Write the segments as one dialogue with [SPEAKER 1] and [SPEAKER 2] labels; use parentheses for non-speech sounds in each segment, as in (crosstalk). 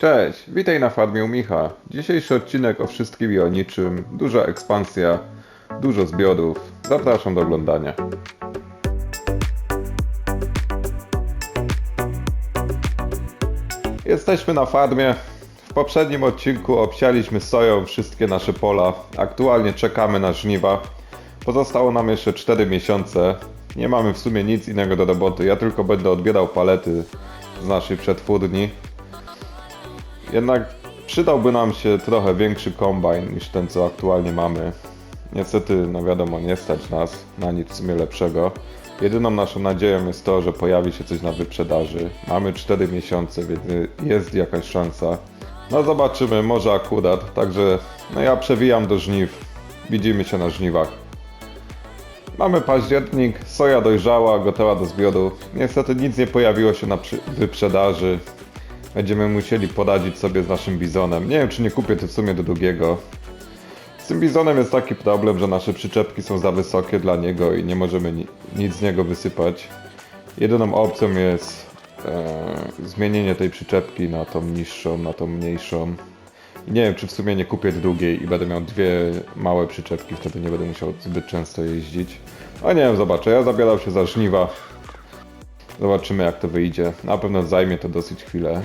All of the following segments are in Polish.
[SPEAKER 1] Cześć, witaj na farmie Micha. Dzisiejszy odcinek o wszystkim i o niczym. Duża ekspansja, dużo zbiorów. Zapraszam do oglądania. Jesteśmy na farmie. W poprzednim odcinku obsialiśmy soją wszystkie nasze pola. Aktualnie czekamy na żniwa. Pozostało nam jeszcze 4 miesiące. Nie mamy w sumie nic innego do roboty. Ja tylko będę odbierał palety z naszej przetwórni. Jednak przydałby nam się trochę większy kombajn niż ten, co aktualnie mamy. Niestety, no wiadomo, nie stać nas na nic w sumie lepszego. Jedyną naszą nadzieją jest to, że pojawi się coś na wyprzedaży. Mamy 4 miesiące, więc jest jakaś szansa. No zobaczymy, może akurat. Także no ja przewijam do żniw. Widzimy się na żniwach. Mamy październik, soja dojrzała, gotowa do zbioru. Niestety nic nie pojawiło się na wyprzedaży. Będziemy musieli poradzić sobie z naszym bizonem. Nie wiem, czy nie kupię to w sumie do drugiego. Z tym bizonem jest taki problem, że nasze przyczepki są za wysokie dla niego i nie możemy ni- nic z niego wysypać. Jedyną opcją jest e, zmienienie tej przyczepki na tą niższą, na tą mniejszą. Nie wiem, czy w sumie nie kupię drugiej i będę miał dwie małe przyczepki, wtedy nie będę musiał zbyt często jeździć. A nie wiem, zobaczę. Ja zabierał się za żniwa. Zobaczymy jak to wyjdzie. Na pewno zajmie to dosyć chwilę.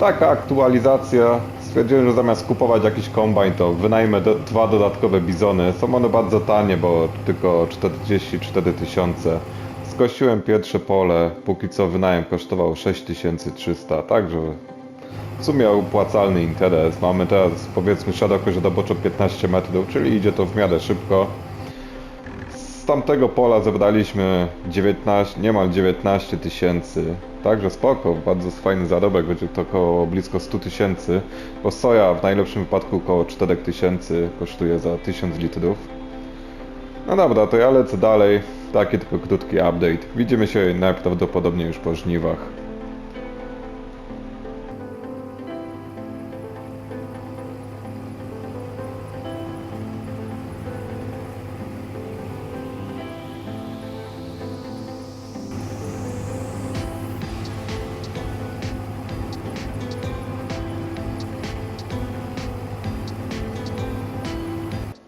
[SPEAKER 1] Taka aktualizacja. Stwierdziłem, że zamiast kupować jakiś kombajn, to wynajmę do, dwa dodatkowe bizony. Są one bardzo tanie, bo tylko 44 tysiące. Skosiłem pierwsze pole, póki co wynajem kosztował 6300, także w sumie opłacalny interes. Mamy teraz powiedzmy szerokość roboczą 15 metrów, czyli idzie to w miarę szybko. Tamtego pola zebraliśmy 19, niemal 19 tysięcy. Także spoko, bardzo fajny zarobek, będzie to około blisko 100 tysięcy, bo soja w najlepszym wypadku około 4 tysięcy kosztuje za 1000 litrów. No dobra, to ja lecę dalej. Taki tylko krótki update. Widzimy się najprawdopodobniej już po żniwach.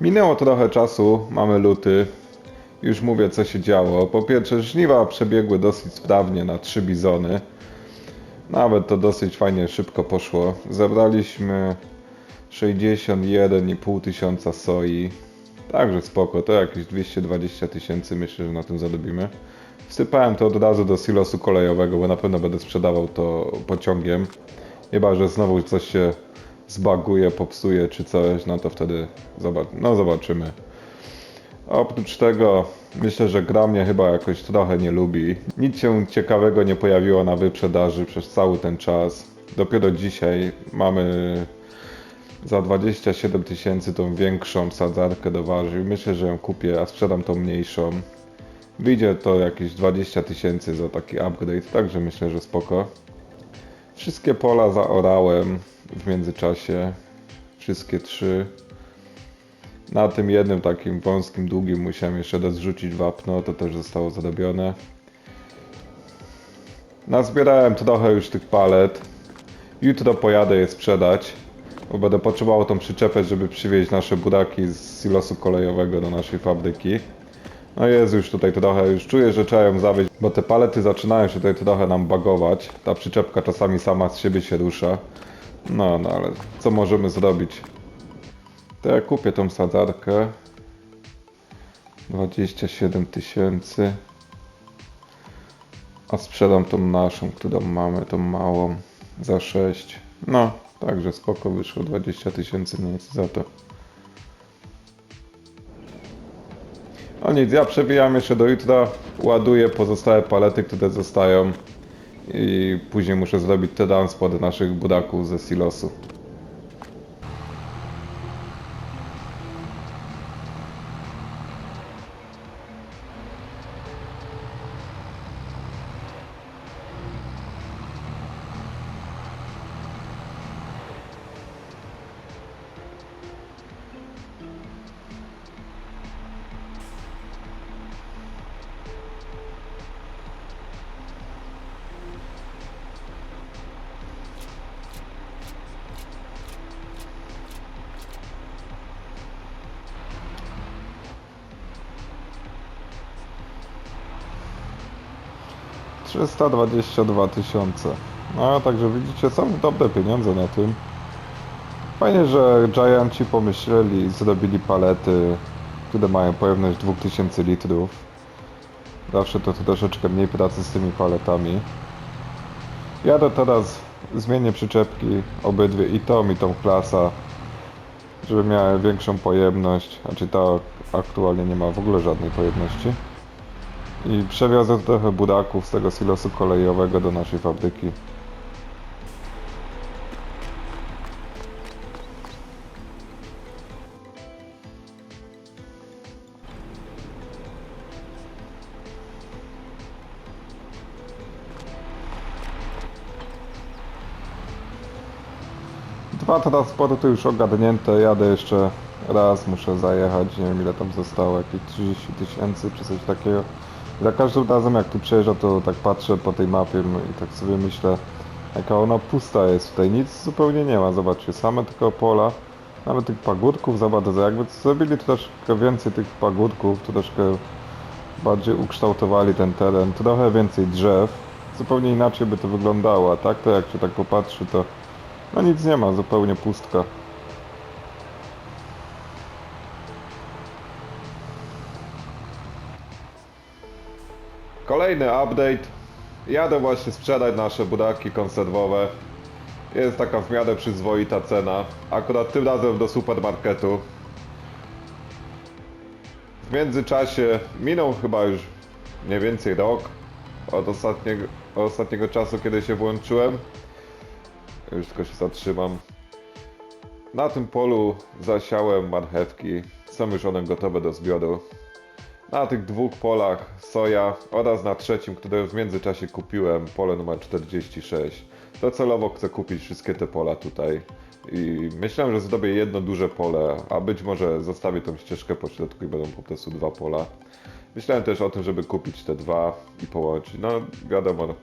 [SPEAKER 1] Minęło trochę czasu, mamy luty. Już mówię, co się działo. Po pierwsze, żniwa przebiegły dosyć sprawnie na trzy bizony. Nawet to dosyć fajnie szybko poszło. Zebraliśmy 61,5 tysiąca soi. Także spoko, to jakieś 220 tysięcy myślę, że na tym zarobimy. Wsypałem to od razu do silosu kolejowego, bo na pewno będę sprzedawał to pociągiem. Chyba, że znowu coś się zbaguje, popsuje czy coś, no to wtedy no zobaczymy. Oprócz tego myślę, że gra mnie chyba jakoś trochę nie lubi. Nic się ciekawego nie pojawiło na wyprzedaży przez cały ten czas. Dopiero dzisiaj mamy za 27 tysięcy tą większą sadzarkę do warzyw. Myślę, że ją kupię, a sprzedam tą mniejszą. Wyjdzie to jakieś 20 tysięcy za taki upgrade, także myślę, że spoko. Wszystkie pola zaorałem w międzyczasie. Wszystkie trzy. Na tym jednym takim wąskim, długim musiałem jeszcze raz wapno, to też zostało zrobione. Nazbierałem trochę już tych palet. Jutro pojadę je sprzedać, bo będę potrzebował tą przyczepę, żeby przywieźć nasze buraki z silosu kolejowego do naszej fabryki. No jest już tutaj trochę, już czuję, że trzeba ją zawieźć, bo te palety zaczynają się tutaj trochę nam bagować. Ta przyczepka czasami sama z siebie się rusza. No, no ale co możemy zrobić? To ja kupię tą sadzarkę. 27 tysięcy. A sprzedam tą naszą, którą mamy, tą małą, za 6. No, także spoko wyszło, 20 tysięcy mniej za to. No nic, ja przewijam jeszcze do jutra, ładuję pozostałe palety, które zostają i później muszę zrobić te transport naszych budaków ze silosu. Trzysta dwadzieścia dwa tysiące. No, także widzicie, są dobre pieniądze na tym. Fajnie, że Gianci pomyśleli i zrobili palety, które mają pojemność 2000 litrów. Zawsze to troszeczkę mniej pracy z tymi paletami. Jadę teraz, zmienię przyczepki, obydwie i tą i tą klasa, żeby miały większą pojemność, a czy ta aktualnie nie ma w ogóle żadnej pojemności. I przewiozę trochę budaków z tego silosu kolejowego do naszej fabryki. Dwa transporty już ogarnięte, jadę jeszcze raz, muszę zajechać, nie wiem ile tam zostało, jakieś 30 tysięcy czy coś takiego. Za każdym razem jak tu przejeżdża to tak patrzę po tej mapie i tak sobie myślę jaka ona pusta jest tutaj, nic zupełnie nie ma, zobaczcie, same tylko pola, nawet tych pagórków za bardzo, jakby zrobili troszkę więcej tych pagórków, troszkę bardziej ukształtowali ten teren, trochę więcej drzew, zupełnie inaczej by to wyglądało, a tak to jak się tak popatrzy to no nic nie ma, zupełnie pustka. Kolejny update. Jadę właśnie sprzedać nasze budaki konserwowe. Jest taka w miarę przyzwoita cena. Akurat tym razem do supermarketu. W międzyczasie minął chyba już mniej więcej rok od ostatniego, od ostatniego czasu, kiedy się włączyłem. Już tylko się zatrzymam. Na tym polu zasiałem marchewki. Są już one gotowe do zbioru. Na tych dwóch polach soja oraz na trzecim, które w międzyczasie kupiłem, pole numer 46. Docelowo chcę kupić wszystkie te pola tutaj. I myślałem, że zrobię jedno duże pole, a być może zostawię tą ścieżkę po środku i będą po prostu dwa pola. Myślałem też o tym, żeby kupić te dwa i połączyć. No wiadomo,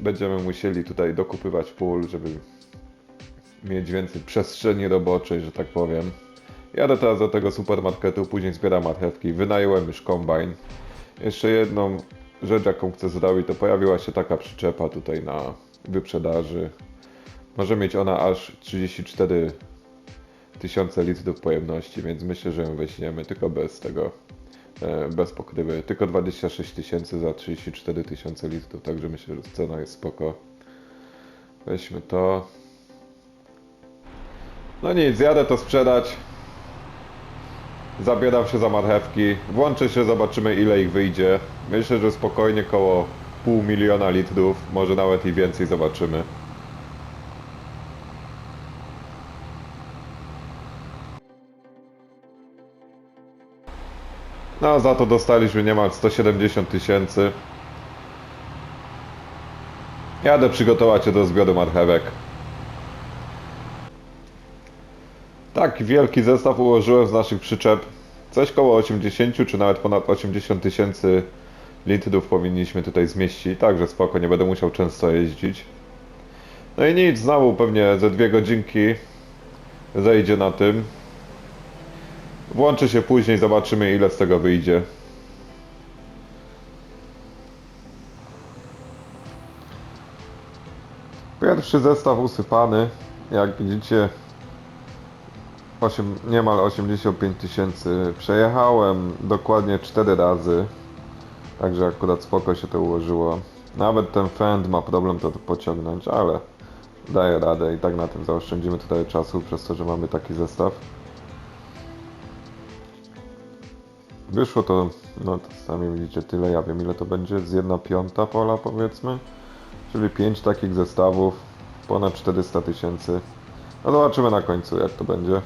[SPEAKER 1] będziemy musieli tutaj dokupywać pól, żeby mieć więcej przestrzeni roboczej, że tak powiem. Jadę teraz do tego supermarketu, później zbieram marchewki, wynająłem już kombajn. Jeszcze jedną rzecz, jaką chcę zrobić, to pojawiła się taka przyczepa tutaj na wyprzedaży. Może mieć ona aż 34 tysiące litrów pojemności, więc myślę, że ją weźmiemy, tylko bez tego, e, bez pokrywy. Tylko 26 tysięcy za 34 tysiące litrów, także myślę, że cena jest spoko. Weźmy to. No nic, jadę to sprzedać. Zabieram się za marchewki, włączę się, zobaczymy ile ich wyjdzie. Myślę, że spokojnie koło pół miliona litrów, może nawet i więcej zobaczymy. No, za to dostaliśmy niemal 170 tysięcy. Jadę przygotować się do zbioru marchewek. Tak, wielki zestaw ułożyłem z naszych przyczep. Coś koło 80 czy nawet ponad 80 tysięcy litrów powinniśmy tutaj zmieścić. Także spoko, nie będę musiał często jeździć. No i nic, znowu pewnie ze dwie godzinki zejdzie na tym. Włączę się później, zobaczymy ile z tego wyjdzie. Pierwszy zestaw usypany. Jak widzicie, 8, niemal 85 tysięcy. Przejechałem dokładnie 4 razy. Także akurat spoko się to ułożyło. Nawet ten fend ma problem to pociągnąć, ale daje radę i tak na tym zaoszczędzimy tutaj czasu przez to, że mamy taki zestaw. Wyszło to, no to sami widzicie tyle, ja wiem ile to będzie, z jedna piąta pola powiedzmy. Czyli 5 takich zestawów, ponad 400 tysięcy. No zobaczymy na końcu jak to będzie.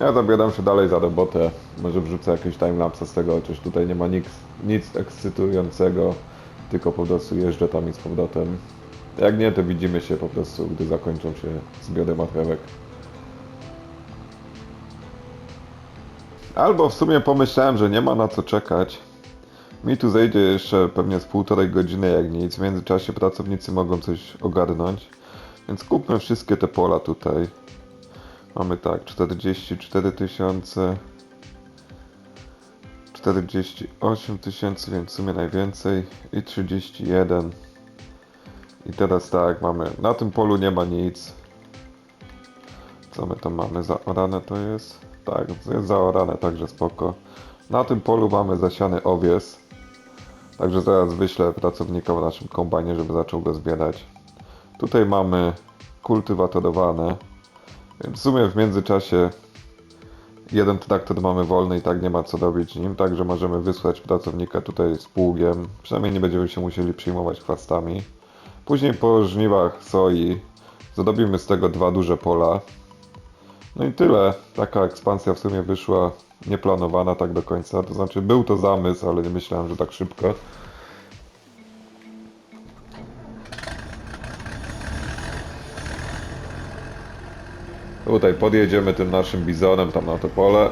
[SPEAKER 1] Ja zabieram się dalej za robotę. Może wrzucę jakieś timelapse z tego, chociaż tutaj nie ma nic, nic ekscytującego, tylko po prostu jeżdżę tam i z powrotem. Jak nie, to widzimy się po prostu, gdy zakończą się zbiory marchewek. Albo w sumie pomyślałem, że nie ma na co czekać. Mi tu zejdzie jeszcze pewnie z półtorej godziny jak nic. W międzyczasie pracownicy mogą coś ogarnąć. Więc kupmy wszystkie te pola tutaj. Mamy tak, 44 tysiące. 48 tysięcy, więc w sumie najwięcej. I 31. I teraz tak, mamy. Na tym polu nie ma nic. Co my tam mamy? Zaorane to jest? Tak, jest zaorane, także spoko. Na tym polu mamy zasiany owies. Także zaraz wyślę pracownika w naszym kombajnie, żeby zaczął go zbierać. Tutaj mamy kultywatorowane. Więc w sumie w międzyczasie jeden traktor mamy wolny i tak nie ma co robić nim, także możemy wysłać pracownika tutaj z pługiem. Przynajmniej nie będziemy się musieli przyjmować chwastami. Później po żniwach soi zrobimy z tego dwa duże pola. No i tyle. Taka ekspansja w sumie wyszła nieplanowana tak do końca. To znaczy był to zamysł, ale nie myślałem, że tak szybko. Tutaj podjedziemy tym naszym bizonem tam na to pole.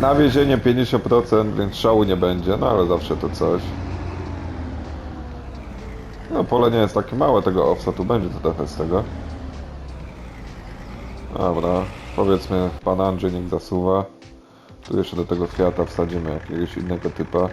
[SPEAKER 1] Na wiezienie 50%, więc szału nie będzie, no ale zawsze to coś. No pole nie jest takie małe, tego owsa tu będzie to trochę z tego. Dobra, powiedzmy pan Andrzej niech zasuwa. Tu jeszcze do tego Fiata wsadzimy jakiegoś innego typa.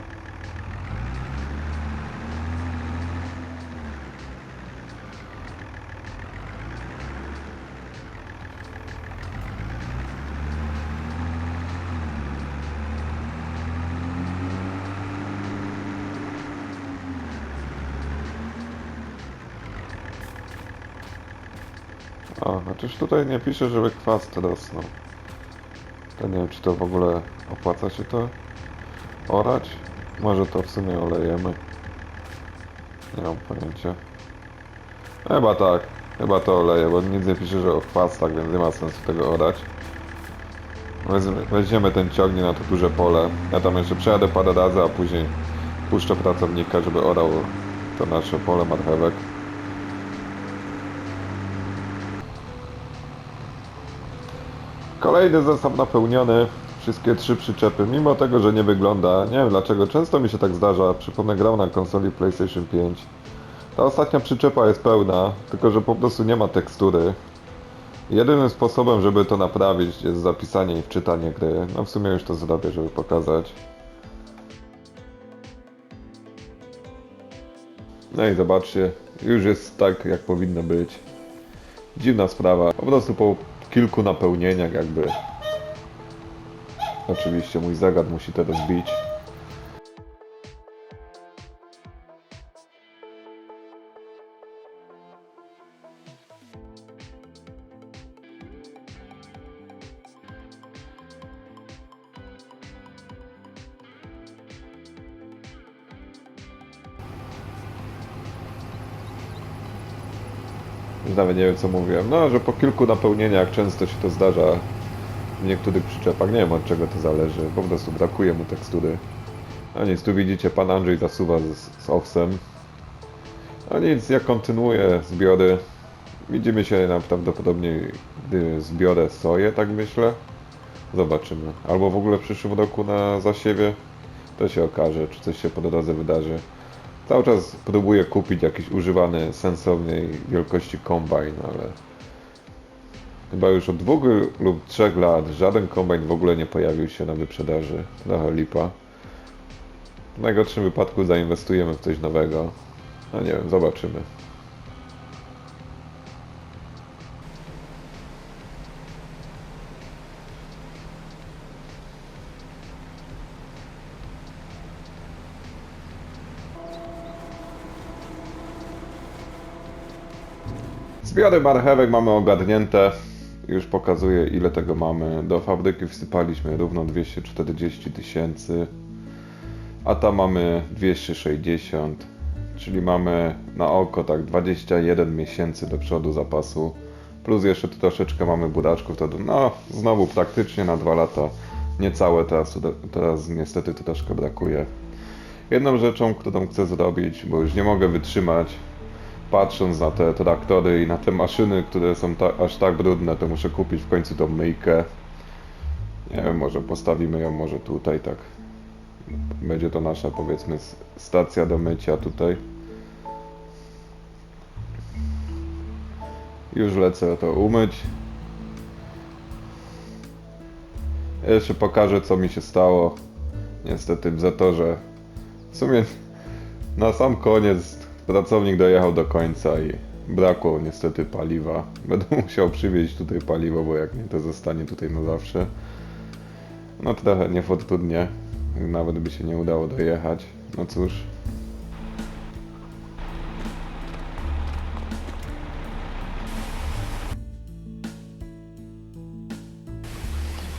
[SPEAKER 1] A, chociaż tutaj nie pisze, żeby kwas rosnął. To nie wiem, czy to w ogóle opłaca się to orać? Może to w sumie olejemy. Nie mam pojęcia. Chyba tak. Chyba to oleję, bo nic nie pisze, że o chwastach, więc nie ma sensu tego orać. Weźmiemy- ten ciągnik na to duże pole. Ja tam jeszcze przejadę parę razy, a później puszczę pracownika, żeby orał to nasze pole marchewek. Kolejny zestaw napełniony, wszystkie trzy przyczepy, mimo tego, że nie wygląda, nie wiem dlaczego, często mi się tak zdarza, przypomnę grał na konsoli PlayStation 5. Ta ostatnia przyczepa jest pełna, tylko że po prostu nie ma tekstury. Jedynym sposobem, żeby to naprawić jest zapisanie i wczytanie gry. No w sumie już to zrobię, żeby pokazać. No i zobaczcie, już jest tak jak powinno być. Dziwna sprawa. Po prostu po kilku napełnieniach jakby. Oczywiście mój zagat musi to rozbić. Nawet nie wiem co mówiłem. No, że po kilku napełnieniach często się to zdarza w niektórych przyczepach. Nie wiem od czego to zależy. Po prostu brakuje mu tekstury. A nic, tu widzicie, pan Andrzej zasuwa z, z owsem. A nic, ja kontynuuję zbiory. Widzimy się najprawdopodobniej, gdy zbiorę soję, tak myślę. Zobaczymy. Albo w ogóle w przyszłym roku na zasiewie. To się okaże, czy coś się po drodze wydarzy. Cały czas próbuję kupić jakiś używany, sensownej wielkości kombajn, ale chyba już od dwóch lub trzech lat żaden kombajn w ogóle nie pojawił się na wyprzedaży. Trochę lipa. W najgorszym wypadku zainwestujemy w coś nowego. No nie wiem, zobaczymy. Zbiory marchewek mamy ogarnięte. Już pokazuję ile tego mamy. Do fabryki wsypaliśmy równo 240 tysięcy. A tam mamy 260. Czyli mamy na oko tak 21 miesięcy do przodu zapasu. Plus jeszcze troszeczkę mamy buraczków, to no znowu praktycznie na dwa lata. Niecałe teraz, teraz niestety troszkę brakuje. Jedną rzeczą, którą chcę zrobić, bo już nie mogę wytrzymać, patrząc na te traktory i na te maszyny, które są ta, aż tak brudne, to muszę kupić w końcu tą myjkę. Nie wiem, może postawimy ją może tutaj, tak. Będzie to nasza, powiedzmy, stacja do mycia tutaj. Już lecę to umyć. Jeszcze pokażę, co mi się stało. Niestety w Zatorze. W sumie na sam koniec pracownik dojechał do końca i brakło niestety paliwa. (laughs) Będę musiał przywieźć tutaj paliwo, bo jak nie, to zostanie tutaj na zawsze. No trochę niefortunnie. Nawet by się nie udało dojechać. No cóż.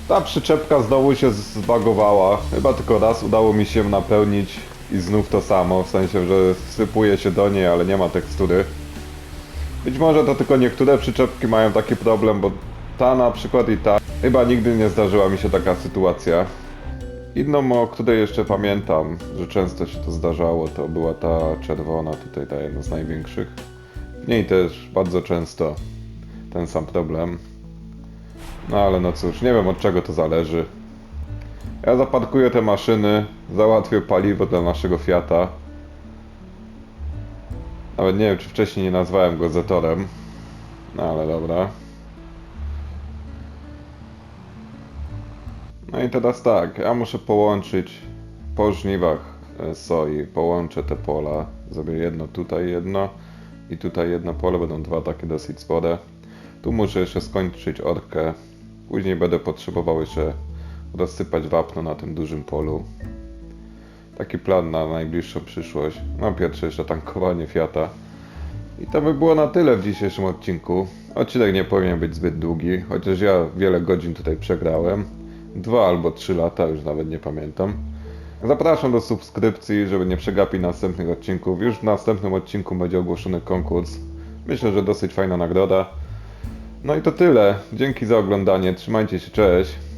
[SPEAKER 1] Ta przyczepka znowu się zbagowała. Chyba tylko raz udało mi się napełnić i znów to samo. W sensie, że wsypuje się do niej, ale nie ma tekstury. Być może to tylko niektóre przyczepki mają taki problem, bo ta na przykład i ta. Chyba nigdy nie zdarzyła mi się taka sytuacja. Inną, o której jeszcze pamiętam, że często się to zdarzało, to była ta czerwona, tutaj ta jedna z największych. W niej też bardzo często ten sam problem. No ale no cóż, nie wiem od czego to zależy. Ja zaparkuję te maszyny, załatwię paliwo dla naszego Fiata. Nawet nie wiem, czy wcześniej nie nazwałem go Zetorem. No ale dobra. No i teraz tak, ja muszę połączyć po żniwach e, soi, połączę te pola. Zrobię jedno tutaj, jedno i tutaj jedno pole, będą dwa takie dosyć spore. Tu muszę jeszcze skończyć orkę. Później będę potrzebował jeszcze rozsypać wapno na tym dużym polu. Taki plan na najbliższą przyszłość. No pierwsze jeszcze tankowanie Fiata. I to by było na tyle w dzisiejszym odcinku. Odcinek nie powinien być zbyt długi, chociaż ja wiele godzin tutaj przegrałem. Dwa albo trzy lata, już nawet nie pamiętam. Zapraszam do subskrypcji, żeby nie przegapić następnych odcinków. Już w następnym odcinku będzie ogłoszony konkurs. Myślę, że dosyć fajna nagroda. No i to tyle. Dzięki za oglądanie. Trzymajcie się, cześć.